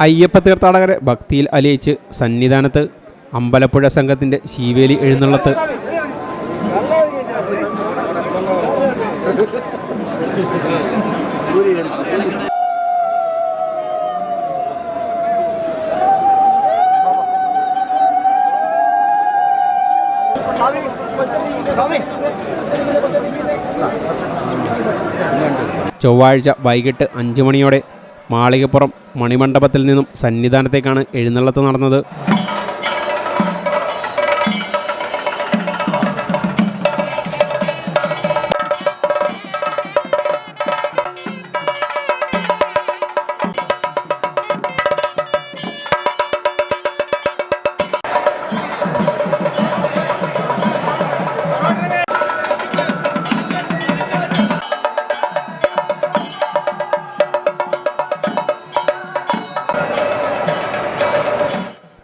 അയ്യപ്പ തീർത്ഥാടകരെ ഭക്തിയിൽ അലിയിച്ച് സന്നിധാനത്ത് അമ്പലപ്പുഴ സംഘത്തിന്റെ ശീവേലി എഴുന്നള്ളത്ത്. ചൊവ്വാഴ്ച വൈകിട്ട് അഞ്ചു മണിയോടെ മാളികപ്പുറം മണിമണ്ഡപത്തിൽ നിന്നും സന്നിധാനത്തേക്കാണ് എഴുന്നള്ളത്ത് നടന്നത്.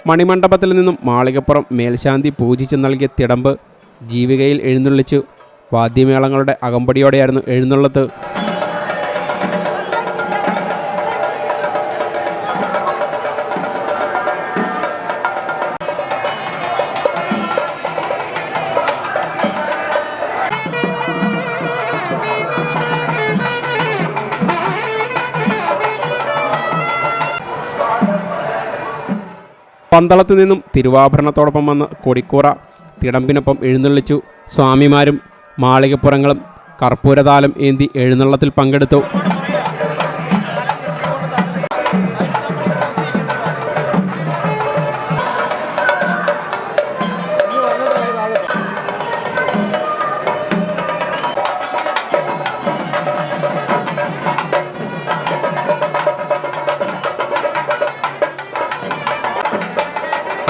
മണിമണ്ഡപത്തിൽ നിന്നും മാളികപ്പുറം മേൽശാന്തി പൂജിച്ചു നൽകിയ തിടമ്പ് ജീവികയിൽ എഴുന്നള്ളിച്ചു. വാദ്യമേളങ്ങളുടെ അകമ്പടിയോടെയായിരുന്നു എഴുന്നള്ളത്ത്. പന്തളത്തു നിന്നും തിരുവാഭരണത്തോടൊപ്പം വന്ന കൊടിക്കൂറ തിടമ്പിനൊപ്പം എഴുന്നള്ളിച്ചു. സ്വാമിമാരും മാളികപ്പുറങ്ങളും കർപ്പൂരതാലം ഏന്തി എഴുന്നള്ളത്തിൽ പങ്കെടുത്തു.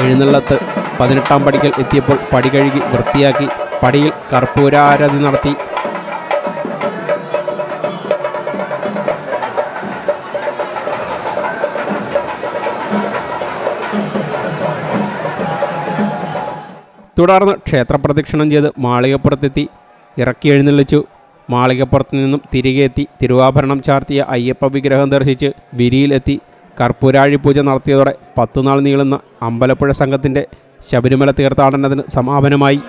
എഴുന്നള്ളത്ത് പതിനെട്ടാം പടിക്കൽ എത്തിയപ്പോൾ പടി കഴുകി വൃത്തിയാക്കി പടിയിൽ കർപ്പൂരാരതി നടത്തി. തുടർന്ന് ക്ഷേത്രപ്രദക്ഷിണം ചെയ്ത് മാളികപ്പുറത്തെത്തി ഇറക്കി എഴുന്നള്ളിച്ചു. മാളികപ്പുറത്ത് നിന്നും തിരികെ എത്തി തിരുവാഭരണം ചാർത്തിയ അയ്യപ്പ വിഗ്രഹം ദർശിച്ച് വിരിയിലെത്തി. കർപ്പൂരാഴി പൂജ നടത്തിയതോടെ പത്തുനാൾ നീളുന്ന അമ്പലപ്പുഴ സംഘത്തിന്റെ ശബരിമല തീർത്ഥാടനത്തിന് സമാപനമായി.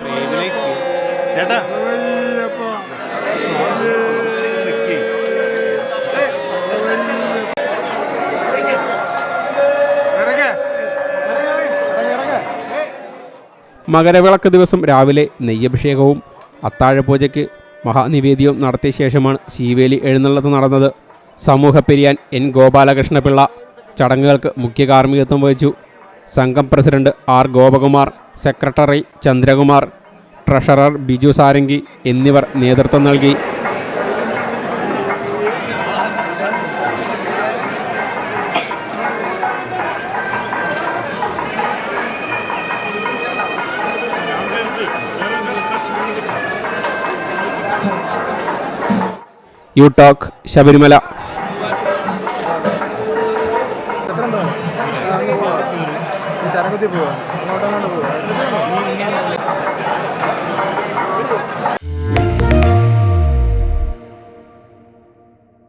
മകരവിളക്ക് ദിവസം രാവിലെ നെയ്യഭിഷേകവും അത്താഴപൂജയ്ക്ക് മഹാനിവേദ്യവും നടത്തിയ ശേഷമാണ് ശീവേലി എഴുന്നള്ളത്ത് നടന്നത്. സമൂഹപ്പെരിയാൻ എൻ ഗോപാലകൃഷ്ണപിള്ള ചടങ്ങുകൾക്ക് മുഖ്യ കാർമ്മികത്വം വഹിച്ചു. സംഘം president R Gopakumar secretary Chandrakumar treasurer Biju Sarangi എന്നിവർ നേതൃത്വം നൽകി. You talk Sabarimala 这个